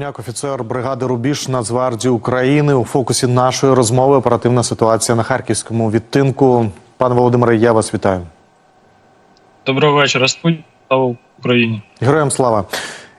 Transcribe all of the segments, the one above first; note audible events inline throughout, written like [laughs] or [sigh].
Як офіцер бригади Рубіж Нацгвардії України у фокусі нашої розмови оперативна ситуація на харківському відтинку. Пане Володимире, я вас вітаю. Доброго вечора, слава Україні. Героям слава.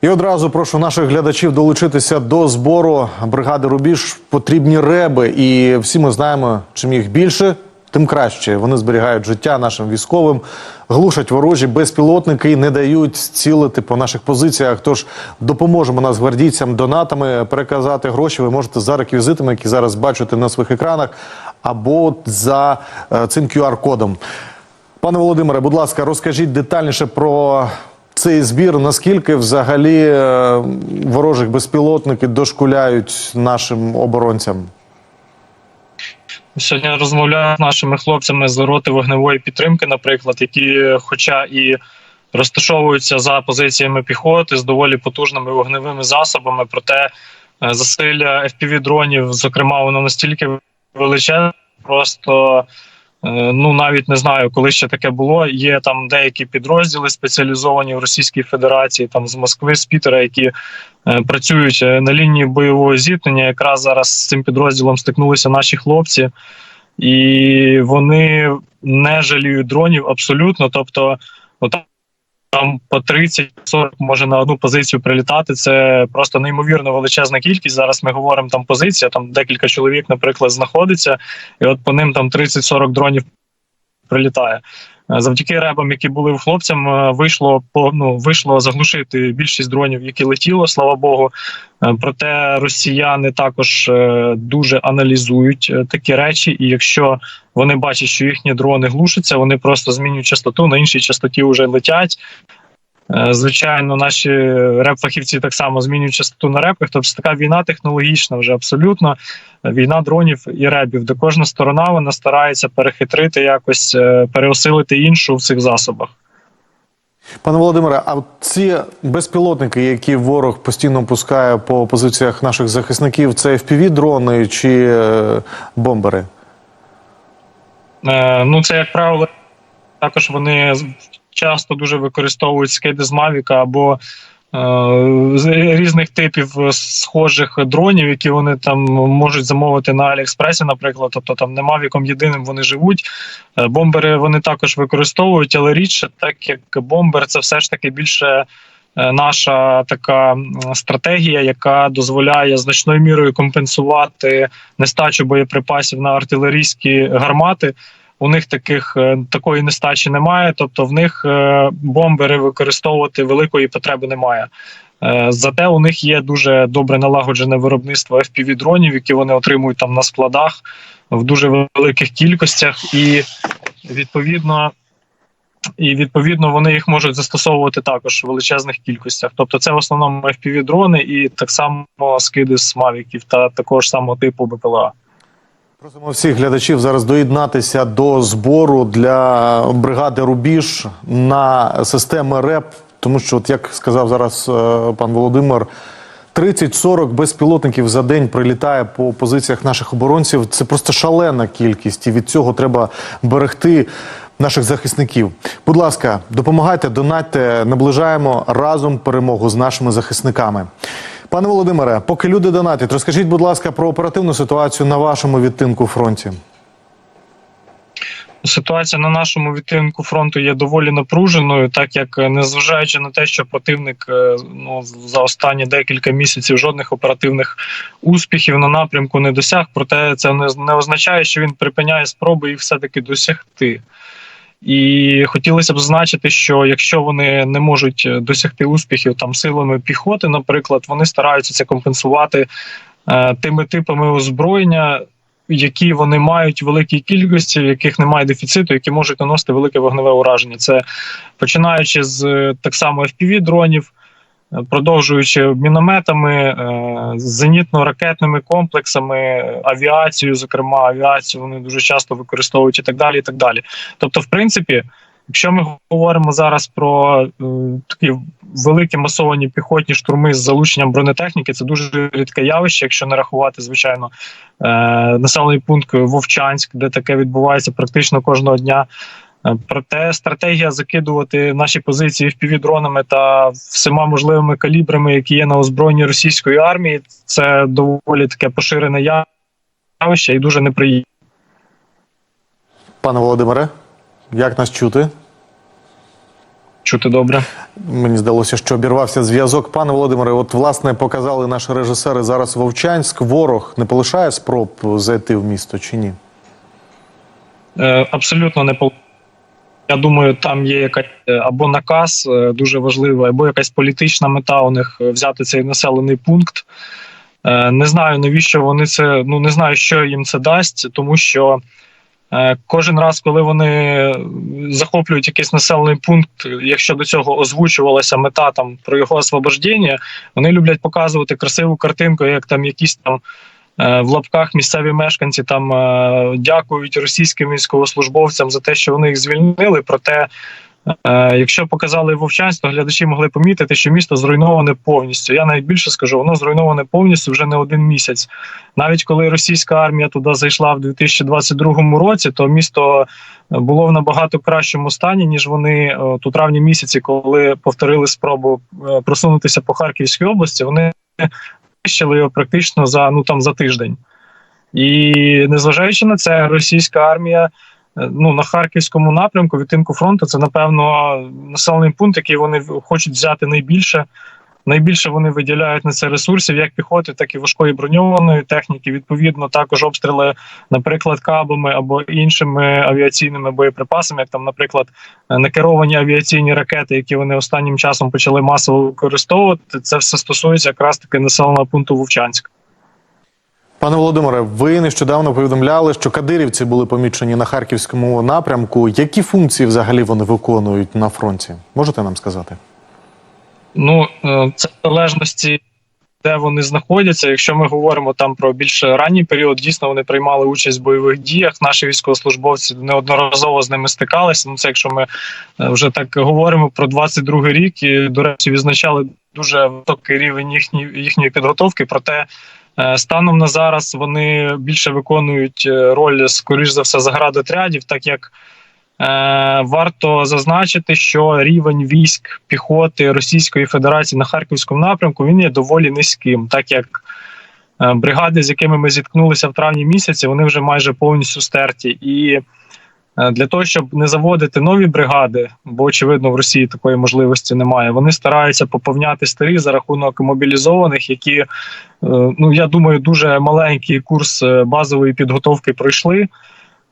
І одразу прошу наших глядачів долучитися до збору бригади Рубіж. Потрібні реби, і всі ми знаємо, чим їх більше, тим краще. Вони зберігають життя нашим військовим, глушать ворожі безпілотники не дають цілити по наших позиціях. Тож допоможемо нас гвардійцям донатами переказати гроші. Ви можете за реквізитами, які зараз бачите на своїх екранах, або за е, цим QR-кодом. Пане Володимире, будь ласка, розкажіть детальніше про цей збір. Наскільки взагалі е, ворожих безпілотники дошкуляють нашим оборонцям? Сьогодні розмовляю з нашими хлопцями з роти вогневої підтримки, наприклад, які, хоча і розташовуються за позиціями піхоти з доволі потужними вогневими засобами, проте е, засилля fpv дронів, зокрема, воно настільки величезне, просто ну навіть не знаю, коли ще таке було. Є там деякі підрозділи спеціалізовані в Російській Федерації, там з Москви, з Пітера, які е, працюють е, на лінії бойового зіткнення. Якраз зараз з цим підрозділом стикнулися наші хлопці, і вони не жаліють дронів абсолютно. Тобто, отам там по 30-40 може на одну позицію прилітати. Це просто неймовірно величезна кількість. Зараз ми говоримо там позиція, там декілька чоловік, наприклад, знаходиться, і от по ним там 30-40 дронів прилітає. Е, Завдяки ребам, які були у хлопцям, е, вийшло ну вийшло заглушити більшість дронів, які летіло, слава Богу. Е, Проте росіяни також дуже аналізують такі речі, і якщо вони бачать, що їхні дрони глушаться, вони просто змінюють частоту на іншій частоті вже летять. Е, Звичайно, наші реп-фахівці так само змінюють частоту на репах. Тобто така війна технологічна вже абсолютно війна дронів і ребів, де кожна сторона вона старається перехитрити якось е, переосилити іншу в цих засобах. Пане Володимире, а ці безпілотники, які ворог постійно пускає по позиціях наших захисників, це fpv дрони чи е, бомбери? Е, Ну, це як правило, також вони часто дуже використовують скиди з Мавіка або е, різних типів схожих дронів, які вони там можуть замовити на Аліекспресі, наприклад. Тобто там не Мавіком єдиним вони живуть. Е, Бомбери вони також використовують, але рідше, так як бомбер, це все ж таки більше. е, Наша така стратегія, яка дозволяє значною мірою компенсувати нестачу боєприпасів на артилерійські гармати. У них таких е, такої нестачі немає, тобто в них е, бомбери використовувати великої потреби немає. Е, Зате у них є дуже добре налагоджене виробництво fpv дронів, які вони отримують там на складах в дуже великих кількостях, і відповідно. І відповідно вони їх можуть застосовувати також в величезних кількостях. Тобто, це в основному fpv дрони і так само скиди з мавіків та також самого типу БПЛА. Просимо всіх глядачів зараз доєднатися до збору для бригади Рубіж на системи РЕП, тому що, от як сказав зараз е, пан Володимир, 30-40 безпілотників за день прилітає по позиціях наших оборонців. Це просто шалена кількість, і від цього треба берегти наших захисників. Будь ласка, допомагайте, донатьте, наближаємо разом перемогу з нашими захисниками. Пане Володимире, поки люди донатять, розкажіть, будь ласка, про оперативну ситуацію на вашому відтинку фронті. Ситуація на нашому відтинку фронту є доволі напруженою, так як е, незважаючи на те, що противник е, ну за останні декілька місяців жодних оперативних успіхів на напрямку не досяг, проте це не, означає, що він припиняє спроби їх все таки досягти. І хотілося б зазначити, що якщо вони не можуть е, досягти успіхів там силами піхоти, наприклад, вони стараються це компенсувати е, тими типами озброєння, які вони мають великій кількості, в яких немає дефіциту, які можуть наносити велике вогневе ураження. Це починаючи з е, так само fpv дронів, продовжуючи мінометами, е, зенітно-ракетними комплексами, авіацією, зокрема, авіацію вони дуже часто використовують і так далі. І так далі. Тобто, в принципі, якщо ми говоримо зараз про е, такі великі масовані піхотні штурми з залученням бронетехніки, це дуже рідке явище, якщо не рахувати, звичайно, е, населений пункт Вовчанськ, де таке відбувається практично кожного дня. Е, Проте стратегія закидувати наші позиції впівдронами та всіма можливими калібрами, які є на озброєнні російської армії, це доволі таке поширене явище і дуже неприємне. Пане Володимире, як нас чути? Чути добре. Мені здалося, що обірвався зв'язок. Пане Володимире, от власне показали наші режисери зараз Вовчанськ. Ворог не полишає спроб зайти в місто чи ні? Е, Абсолютно не пол- Я думаю, там є якась е, або наказ е, дуже важливий, або якась політична мета у них е, взяти цей населений пункт. Не знаю, навіщо вони це. Ну не знаю, що їм це дасть, тому що кожен раз, коли вони захоплюють якийсь населений пункт, якщо до цього озвучувалася мета там про його освобождення, вони люблять показувати красиву картинку, як там якісь там. Е, В лапках місцеві мешканці там е, дякують російським військовослужбовцям за те, що вони їх звільнили. Проте, е, якщо показали Вовчанськ, то глядачі могли помітити, що місто зруйноване повністю. Я навіть більше скажу, воно зруйноване повністю вже не один місяць. Навіть коли російська армія туди зайшла в 2022 році, то місто було в набагато кращому стані, ніж вони у травні місяці, коли повторили спробу просунутися по Харківській області. Вони знищили його практично за ну там за тиждень. І незважаючи на це, російська армія е, ну на харківському напрямку, відтинку фронту, це напевно населений пункт, який вони хочуть взяти найбільше. Найбільше вони виділяють на це ресурсів, як піхоти, так і важкої броньованої техніки. Відповідно, також обстріли, наприклад, кабами або іншими авіаційними боєприпасами, як там, наприклад, е, некеровані авіаційні ракети, які вони останнім часом почали масово використовувати. Це все стосується якраз таки населеного пункту Вовчанськ. Пане Володимире, ви нещодавно повідомляли, що кадирівці були помічені на харківському напрямку. Які функції взагалі вони виконують на фронті? Можете нам сказати? Ну е, це в залежності, де вони знаходяться. Якщо ми говоримо там про більш ранній період, дійсно вони приймали участь в бойових діях. Наші військовослужбовці неодноразово з ними стикалися. Ну це якщо ми е, вже так говоримо про 22 рік, і до речі, відзначали дуже високий рівень їхньої їхньої підготовки. Проте е, станом на зараз вони більше виконують роль, скоріш за все, заградотрядів, так як. Е, варто зазначити, що рівень військ піхоти Російської Федерації на Харківському напрямку він є доволі низьким, так як е, бригади, з якими ми зіткнулися в травні місяці, вони вже майже повністю стерті. І е, для того, щоб не заводити нові бригади, бо очевидно в Росії такої можливості немає. Вони стараються поповняти старі за рахунок мобілізованих, які ну я думаю, дуже маленький курс базової підготовки пройшли.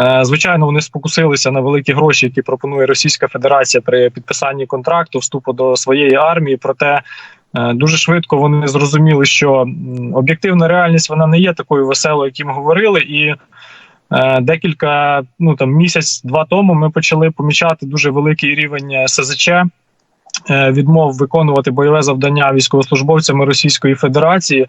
Е, Звичайно, вони спокусилися на великі гроші, які пропонує Російська Федерація при підписанні контракту вступу до своєї армії. Проте е, дуже швидко вони зрозуміли, що об'єктивна реальність вона не є такою веселою, як їм говорили. І е, декілька ну там місяць-два тому ми почали помічати дуже великий рівень СЗЧ. Відмов виконувати бойове завдання військовослужбовцями Російської Федерації,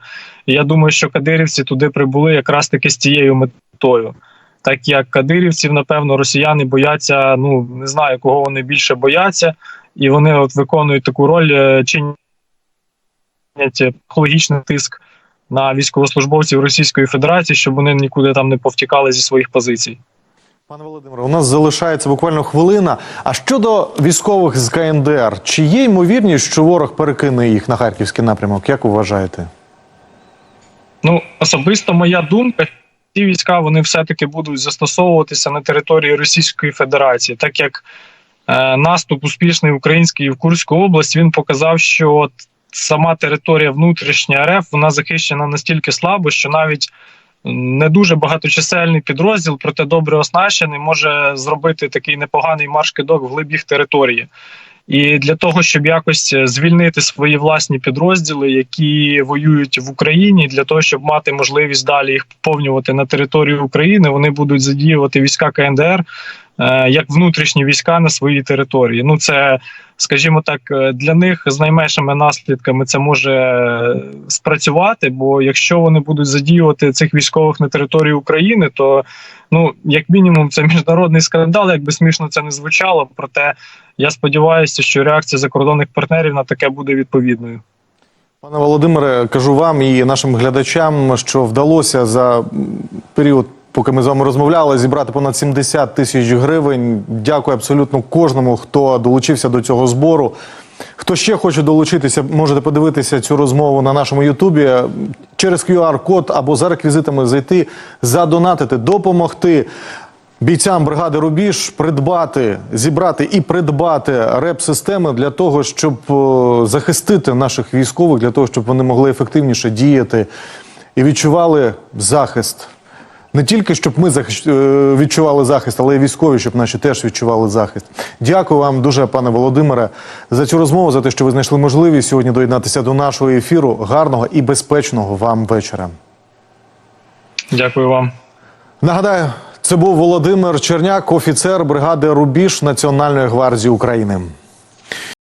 я думаю, що кадирівці туди прибули якраз таки з цією метою так як кадирівців, напевно, росіяни бояться. Ну не знаю, кого вони більше бояться, і вони от виконують таку роль, е, чинять психологічний тиск на військовослужбовців Російської Федерації, щоб вони нікуди там не повтікали зі своїх позицій. Пане Володимире, у нас залишається буквально хвилина. А щодо військових з КНДР, чи є ймовірність, що ворог перекине їх на харківський напрямок? Як вважаєте? Ну особисто моя думка. Ці війська вони все-таки будуть застосовуватися на території Російської Федерації, так як е, наступ успішний український в Курську область він показав, що сама територія внутрішня РФ вона захищена настільки слабо, що навіть не дуже багаточисельний підрозділ, проте добре оснащений, може зробити такий непоганий марш-кидок вглиб їх території. І для того, щоб якось звільнити свої власні підрозділи, які воюють в Україні, для того, щоб мати можливість далі їх поповнювати на територію України, вони будуть задіювати війська КНДР е, як внутрішні війська на своїй території. Ну це, скажімо так, е, для них з найменшими наслідками це може е, спрацювати. Бо якщо вони будуть задіювати цих військових на території України, то ну як мінімум це [laughs] міжнародний скандал, якби смішно це не звучало. Проте я сподіваюся, що реакція закордонних партнерів на таке буде відповідною. Пане Володимире, кажу вам і нашим глядачам, що вдалося за період поки ми з вами розмовляли, зібрати понад 70 тисяч гривень. Дякую абсолютно кожному, хто долучився до цього збору. Хто ще хоче долучитися, можете подивитися цю розмову на нашому Ютубі через QR-код або за реквізитами зайти, задонатити, допомогти бійцям бригади Рубіж придбати, зібрати і придбати реп-системи для того, щоб захистити наших військових, для того, щоб вони могли ефективніше діяти і відчували захист. Не тільки щоб ми захищ- е, відчували захист, але й військові, щоб наші теж відчували захист. Дякую вам дуже, пане Володимире, за цю розмову, за те, що ви знайшли можливість сьогодні доєднатися до нашого ефіру. Гарного і безпечного вам вечора. Дякую вам. Нагадаю, це був Володимир Черняк, офіцер бригади Рубіж Національної гвардії України.